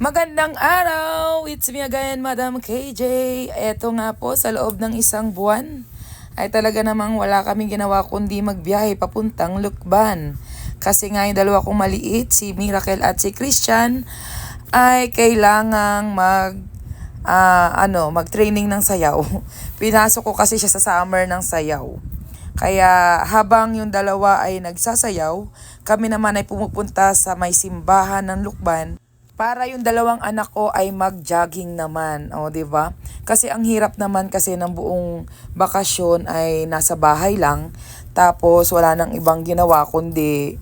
Magandang araw! It's me again, Madam KJ. Eto nga po, sa loob ng isang buwan, ay talaga namang wala kaming ginawa kundi magbiyahe papuntang Lukban. Kasi nga yung dalawa kong maliit, si Miracle at si Christian, ay kailangang mag ah, ano, mag-training ng sayaw. Pinasok ko kasi siya sa summer ng sayaw. Kaya habang yung dalawa ay nagsasayaw, kami naman ay pumupunta sa may simbahan ng Lukban para yung dalawang anak ko ay mag-jogging naman, o 'di ba? Kasi ang hirap naman kasi ng buong bakasyon ay nasa bahay lang, tapos wala nang ibang ginawa kundi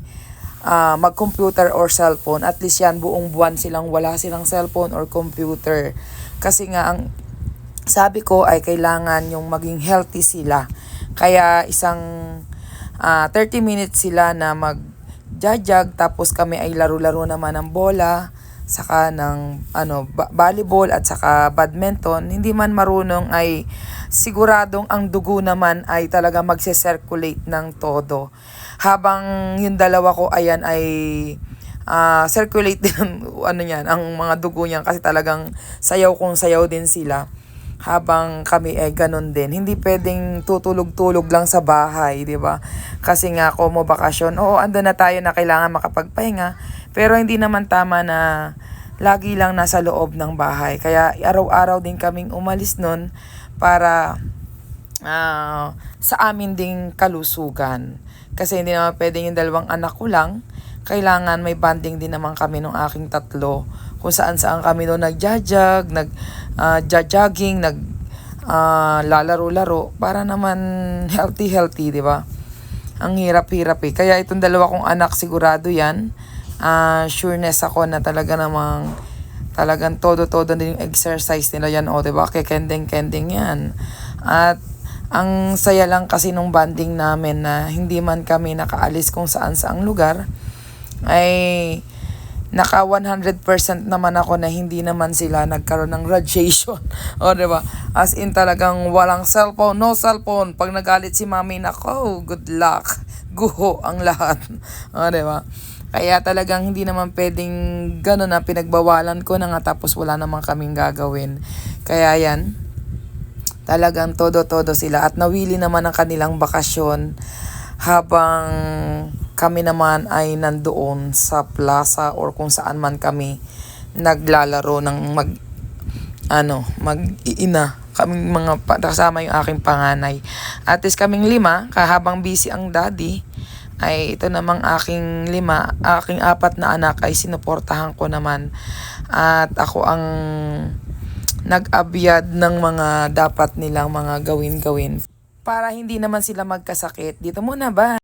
ah, mag-computer or cellphone. At least yan buong buwan silang wala silang cellphone or computer. Kasi nga ang sabi ko ay kailangan yung maging healthy sila. Kaya isang ah, 30 minutes sila na mag jajag tapos kami ay laro-laro naman ng bola saka ng ano ba- volleyball at saka badminton hindi man marunong ay siguradong ang dugo naman ay talaga magse-circulate ng todo habang yung dalawa ko ayan ay ah, circulate din ano yan ang mga dugo niyan kasi talagang sayaw kung sayaw din sila habang kami ay ganun din. Hindi pwedeng tutulog-tulog lang sa bahay, di ba? Kasi nga ako mo bakasyon, oo, ando na tayo na kailangan makapagpahinga, pero hindi naman tama na lagi lang nasa loob ng bahay. Kaya araw-araw din kaming umalis nun para ah, sa amin ding kalusugan. Kasi hindi naman pwedeng yung dalawang anak ko lang. Kailangan may banding din naman kami nung aking tatlo. Kung saan saan kami doon nagjajag, nag ah, jogging, nag ah, lalaro-laro para naman healthy healthy, 'di ba? Ang hirap-hirap eh. Kaya itong dalawa kong anak sigurado 'yan. Ah, sureness ako na talaga namang talagang todo-todo din yung exercise nila yan. O, diba? Kekending-kending yan. At ang saya lang kasi nung banding namin na hindi man kami nakaalis kung saan saang lugar, ay naka 100% naman ako na hindi naman sila nagkaroon ng radiation. o, di ba? As in talagang walang cellphone, no cellphone. Pag nagalit si mami, nako, good luck. Guho ang lahat. O, di ba? Kaya talagang hindi naman pwedeng gano'n na pinagbawalan ko na nga tapos wala naman kaming gagawin. Kaya yan, talagang todo-todo sila at nawili naman ang kanilang bakasyon habang kami naman ay nandoon sa plaza or kung saan man kami naglalaro ng mag ano, mag-iina kaming mga kasama yung aking panganay. At is kaming lima, kahabang busy ang daddy, ay ito namang aking lima, aking apat na anak ay sinuportahan ko naman. At ako ang nag-abyad ng mga dapat nilang mga gawin-gawin para hindi naman sila magkasakit. Dito muna ba?